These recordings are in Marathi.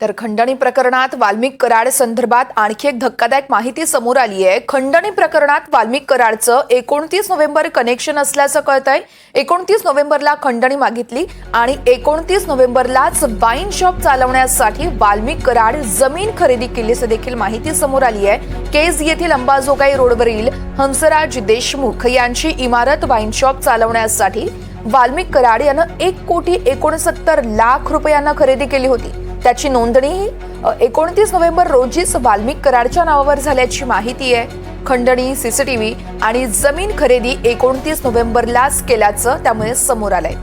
तर खंडणी प्रकरणात वाल्मिक कराड संदर्भात आणखी एक धक्कादायक माहिती समोर आली आहे खंडणी प्रकरणात वाल्मिक कराडचं एकोणतीस नोव्हेंबर कनेक्शन असल्याचं कळतंय. एकोणतीस नोव्हेंबरला खंडणी मागितली आणि एकोणतीस नोव्हेंबरलाच वाईन शॉप चालवण्यासाठी वाल्मिक कराड जमीन खरेदी केल्याचं देखील माहिती समोर आली आहे केज येथील अंबाजोगाई रोडवरील हंसराज देशमुख यांची इमारत वाईन शॉप चालवण्यासाठी वाल्मिक कराड यानं एक कोटी एकोणसत्तर लाख रुपयांना खरेदी केली होती. त्याची नोंदणी एकोणतीस नोव्हेंबर रोजीच वाल्मिक कराडच्या नावावर झाल्याची माहिती आहे. खंडणी सीसीटीव्ही आणि जमीन खरेदी एकोणतीस नोव्हेंबरलाच केल्याचं त्यामुळे समोर आलंय.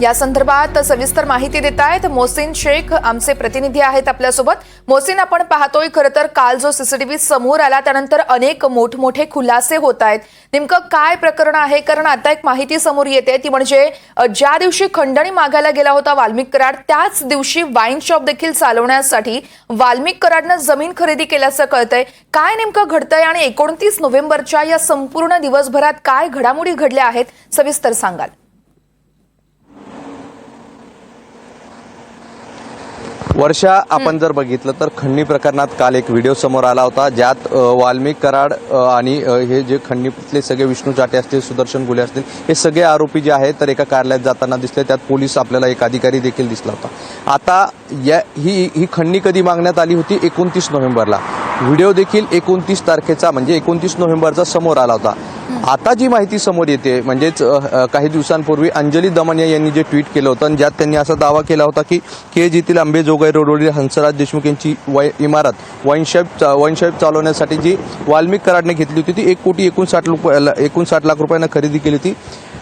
या संदर्भात सविस्तर माहिती देत आहेत मोसिन शेख आमचे प्रतिनिधी आहेत आपल्यासोबत. मोसिन आपण पाहतोय खरं तर काल जो सीसीटीव्ही समोर आला त्यानंतर अनेक मोठमोठे खुलासे होत आहेत. नेमकं काय प्रकरण आहे? कारण आता एक माहिती समोर येते ती म्हणजे ज्या दिवशी खंडणी मागायला गेला होता वाल्मिक कराड त्याच दिवशी वाईन शॉप देखील चालवण्यासाठी वाल्मिक कराडनं जमीन खरेदी केल्याचं कळतंय. काय नेमकं घडतंय आणि एकोणतीस नोव्हेंबरच्या या संपूर्ण दिवसभरात काय घडामोडी घडल्या आहेत? सविस्तर सांगाल. वर्षा आपण जर बघितलं तर खंडणी प्रकरणात काल एक व्हिडिओ समोर आला होता ज्यात वाल्मिक कराड आणि हे जे खंडणीतले सगळे विष्णू चाटे असतील सुदर्शन गुले असतील हे सगळे आरोपी जे आहेत तर एका कार्यालयात जाताना दिसले. त्यात पोलीस आपल्याला एक अधिकारी देखील दिसला होता. आता या ही ही खंडणी कधी मागण्यात आली होती? एकोणतीस नोव्हेंबरला. व्हिडिओ देखील एकोणतीस तारखेचा म्हणजे एकोणतीस नोव्हेंबरचा समोर आला होता. आता जी माहिती समोर येते म्हणजेच काही दिवसांपूर्वी अंजली दमनिया यांनी जे ट्विट केलं होतं आणि ज्यात त्यांनी असा दावा केला होता की के. जीतील अंबेजोगाई रोडवरील हंसराज देशमुख यांची वै इमारत वाईनशॉप वाईनशॉप चालवण्यासाठी जी वाल्मिक कराडने घेतली होती ती एक कोटी एकोणसाठ रुपयाला एकोणसाठ लाख रुपयांना खरेदी केली होती.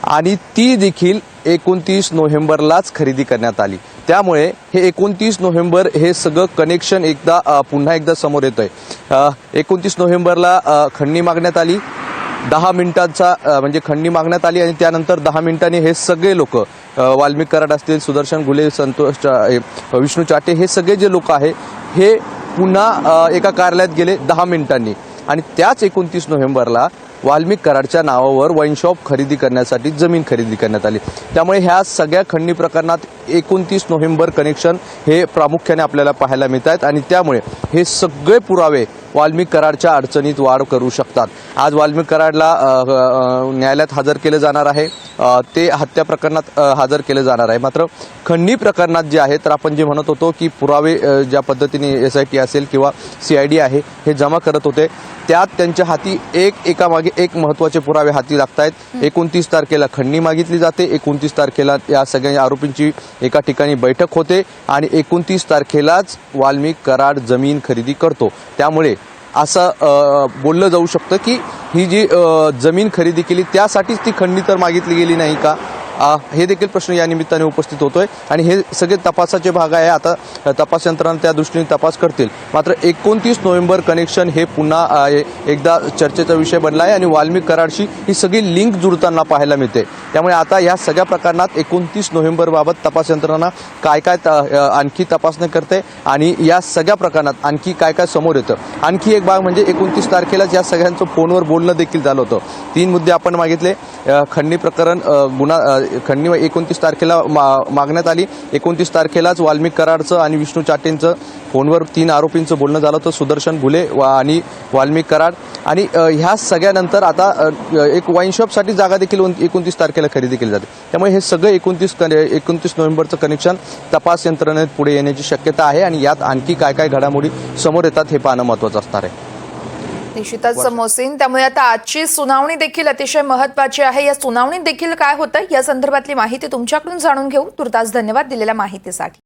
आणि ती देखील एकोणतीस नोव्हेंबरलाच खरेदी करण्यात आली. त्यामुळे हे एकोणतीस नोव्हेंबर हे सगळं कनेक्शन एकदा पुन्हा एकदा समोर येतंय. एकोणतीस नोव्हेंबरला खंडणी मागण्यात आली. दहा मिनिटांचा म्हणजे खंडणी मागण्यात आली आणि त्यानंतर दहा मिनिटांनी हे सगळे लोक वाल्मिक कराड असतील सुदर्शन गुले संतोष चा- विष्णू चाटे हे सगळे जे लोक आहे हे पुन्हा एका कार्यालयात गेले दहा मिनिटांनी. आणि त्याच एकोणतीस नोव्हेंबरला वाल्मिक कराडच्या नावावर वाईनशॉप खरेदी करण्यासाठी जमीन खरेदी करण्यात आली. त्यामुळे ह्या सगळ्या खंडणी प्रकरणात एकोणतीस नोव्हेंबर कनेक्शन हे प्रामुख्याने आपल्याला पाहायला मिळत आहेत आणि त्यामुळे हे सगळे पुरावे वाल्मिक कराडच्या अडचणीत वाढ करू शकतात. आज वाल्मिक कराडला न्यायालयात हजर केलं जाणार आहे. ते हत्या प्रकरणात हजर केलं जाणार आहे. मात्र खंडणी प्रकरणात जे आहे तर आपण जे म्हणत होतो की पुरावे ज्या पद्धतीने एस आय टी असेल किंवा सी आय डी आहे हे जमा करत होते त्यात त्यांच्या हाती एक एकामागे एक महत्त्वाचे पुरावे हाती लागत आहेत एकोणतीस तारखेला खंडणी मागितली जाते. एकोणतीस तारखेला या सगळ्या आरोपींची एका ठिकाणी बैठक होते आणि एकोणतीस तारखेलाच वाल्मिक कराड जमीन खरेदी करतो. त्यामुळे असं बोललं जाऊ शकतं की ही जी जमीन खरेदी केली त्यासाठीच ती खंडणी तर मागितली गेली नाही का? हे देखील प्रश्न या निमित्ताने उपस्थित होतोय. आणि हे सगळे तपासाचे भाग आहे. आता तपास यंत्रणा त्या दृष्टीने तपास करतील. मात्र एकोणतीस नोव्हेंबर कनेक्शन हे पुन्हा ए- एकदा चर्चेचा विषय बनला आहे आणि वाल्मिक कराडशी ही सगळी लिंक जुळताना पाहायला मिळते. त्यामुळे आता या सगळ्या प्रकरणात एकोणतीस नोव्हेंबर बाबत तपास यंत्रणा काय काय त- आणखी तपासणी करते आणि या सगळ्या प्रकरणात आणखी काय काय समोर येतं. आणखी एक भाग म्हणजे एकोणतीस तारखेलाच या सगळ्यांचं फोनवर बोलणं देखील झालं होतं. तीन मुद्दे आपण मागितले. खंडणी प्रकरण गुन्हा खंडणी एकोणतीस तारखेला मा- मागण्यात आली. एकोणतीस तारखेलाच वाल्मिक कराडचं आणि विष्णू चाटेंचं फोनवर तीन आरोपींचं बोलणं झालं होतं. सुदर्शन भुले वा- आणि वाल्मिक कराड. आणि ह्या सगळ्यानंतर आता एक वाईन शॉपसाठी जागा देखील एकोणतीस तारखेला खरेदी केली जाते. त्यामुळे हे सगळं एकोणतीस एकोणतीस नोव्हेंबरचं कनेक्शन तपास यंत्रणेत पुढे येण्याची शक्यता आहे. आणि यात आणखी काय काय घडामोडी समोर येतात हे पाहणं महत्वाचं असणार आहे. निश्चितच मोसीन त्यामुळे आता आजची सुनावणी देखील अतिशय महत्वाची आहे. या सुनावणीत देखील काय होतं? या संदर्भातली माहिती तुमच्याकडून जाणून घेऊ तुर्तास धन्यवाद दिलेल्या माहितीसाठी.